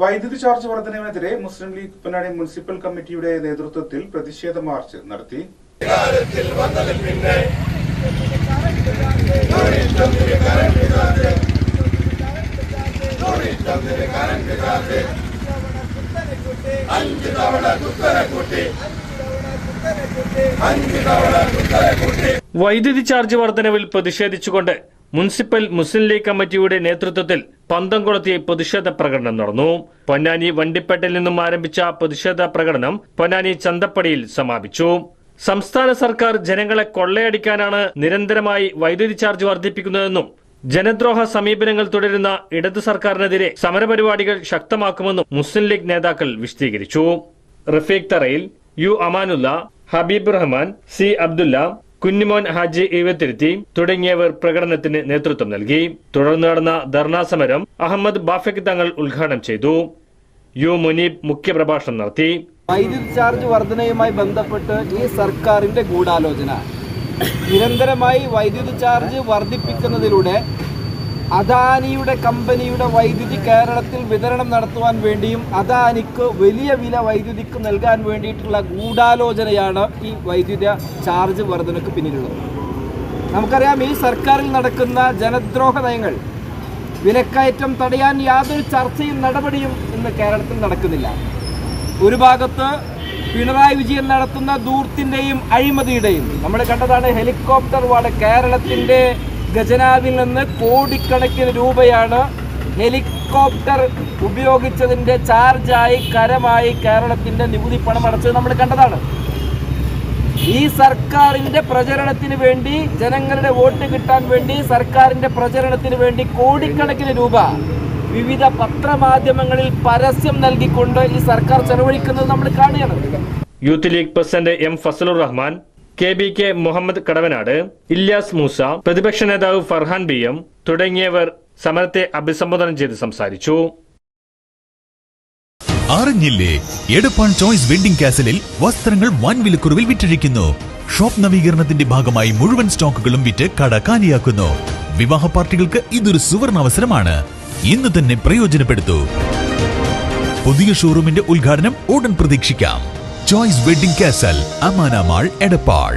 വൈദ്യുതി ചാർജ് വർധനവിനെതിരെ മുസ്ലിം ലീഗ് പൊന്നാനി മുനിസിപ്പൽ കമ്മിറ്റിയുടെ നേതൃത്വത്തിൽ പ്രതിഷേധ മാർച്ച് നടത്തി. വൈദ്യുതി ചാർജ് വർധനവിൽ പ്രതിഷേധിച്ചുകൊണ്ട് മുനിസിപ്പൽ മുസ്ലിം ലീഗ് കമ്മിറ്റിയുടെ നേതൃത്വത്തിൽ പന്തംകുളത്തെ പ്രതിഷേധ പ്രകടനം നടന്നു. പൊന്നാനി വണ്ടിപ്പേട്ടയിൽ നിന്നും ആരംഭിച്ച പ്രതിഷേധ പ്രകടനം പൊന്നാനി ചന്തപ്പടിയിൽ സമാപിച്ചു. സംസ്ഥാന സർക്കാർ ജനങ്ങളെ കൊള്ളയടിക്കാനാണ് നിരന്തരമായി വൈദ്യുതി ചാർജ് വർദ്ധിപ്പിക്കുന്നതെന്നും ജനദ്രോഹ സമീപനങ്ങൾ തുടരുന്ന ഇടതു സർക്കാരിനെതിരെ സമരപരിപാടികൾ ശക്തമാക്കുമെന്നും മുസ്ലിം ലീഗ് നേതാക്കൾ വിശദീകരിച്ചു. റഫീഖ് തറയിൽ യു അമാനുല്ല ഹബീബ് റഹ്മാൻ സി അബ്ദുല്ല കുഞ്ഞിമോൻ ഹാജി ഈവത്തിരുത്തി തുടങ്ങിയവർ പ്രകടനത്തിന് നേതൃത്വം നൽകി. തുടർന്ന് നടന്ന ധർണാ സമരം അഹമ്മദ് ബാഫക് തങ്ങൾ ഉദ്ഘാടനം ചെയ്തു. യു മുനീബ് മുഖ്യപ്രഭാഷണം നടത്തി. വൈദ്യുതി ചാർജ് വർധനയുമായി ബന്ധപ്പെട്ട് ഈ സർക്കാരിന്റെ ഗൂഢാലോചന. നിരന്തരമായി വൈദ്യുതി ചാർജ് വർദ്ധിപ്പിക്കുന്നതിലൂടെ അദാനിയുടെ കമ്പനിയുടെ വൈദ്യുതി കേരളത്തിൽ വിതരണം നടത്തുവാൻ വേണ്ടിയും അദാനിക്ക് വലിയ വില വൈദ്യുതിക്ക് നൽകാൻ വേണ്ടിയിട്ടുള്ള ഗൂഢാലോചനയാണ് ഈ വൈദ്യുത ചാർജ് വർധനയ്ക്ക് പിന്നിലുള്ളത്. നമുക്കറിയാം ഈ സർക്കാരിൽ നടക്കുന്ന ജനദ്രോഹ നയങ്ങൾ വിലക്കയറ്റം തടയാൻ യാതൊരു ചർച്ചയും നടപടിയും ഇന്ന് കേരളത്തിൽ നടക്കുന്നില്ല. ഒരു ഭാഗത്ത് പിണറായി വിജയൻ നടത്തുന്ന ദൂർത്തിന്റെയും അഴിമതിയുടെയും നമ്മൾ കണ്ടതാണ് ഹെലികോപ്റ്റർ വാട് കേരളത്തിന്റെ ഖജനാവിൽ നിന്ന് കോടിക്കണക്കിന് രൂപയാണ് ഹെലികോപ്റ്റർ ഉപയോഗിച്ചതിന്റെ ചാർജായി കരമായി കേരളത്തിന്റെ നികുതി പണം അടച്ചത് നമ്മൾ കണ്ടതാണ്. ഈ സർക്കാരിന്റെ പ്രചരണത്തിന് വേണ്ടി ജനങ്ങളുടെ വോട്ട് കിട്ടാൻ വേണ്ടി സർക്കാരിന്റെ പ്രചരണത്തിന് വേണ്ടി കോടിക്കണക്കിന് രൂപ വിവിധ പത്രമാധ്യമങ്ങളിൽ പരസ്യം നൽകിക്കൊണ്ട് ഈ സർക്കാർ ചെലവഴിക്കുന്നത് നമ്മൾ കാണുകയാണ്. Youth league president M Fasalur Rahman K B K Muhammad Kadavanad Ilyas Moosa പ്രതിപക്ഷ നേതാവ് ഫർഹാൻ ബി എം തുടങ്ങിയവർ സമരത്തെ അഭിസംബോധന ചെയ്ത് സംസാരിച്ചു. അറിഞ്ഞില്ലേ? എടപ്പാൾ ചോയ്സ് വെഡിംഗ് കാസലിൽ വസ്ത്രങ്ങൾ വൻ വിലക്കുറവിൽ വിറ്റഴിക്കുന്നു ഷോപ്പ് നവീകരണത്തിന്റെ ഭാഗമായി മുഴുവൻ സ്റ്റോക്കുകളും വിറ്റ് കട കാലിയാക്കുന്നു. വിവാഹ പാർട്ടികൾക്ക് ഇതൊരു സുവർണ അവസരമാണ് ഇന്ന് തന്നെ പ്രയോജനപ്പെടുത്തൂ. പുതിയ ഷോറൂമിന്റെ ഉദ്ഘാടനം ഉടൻ പ്രതീക്ഷിക്കാം. Choice wedding castle Amana mall Edappal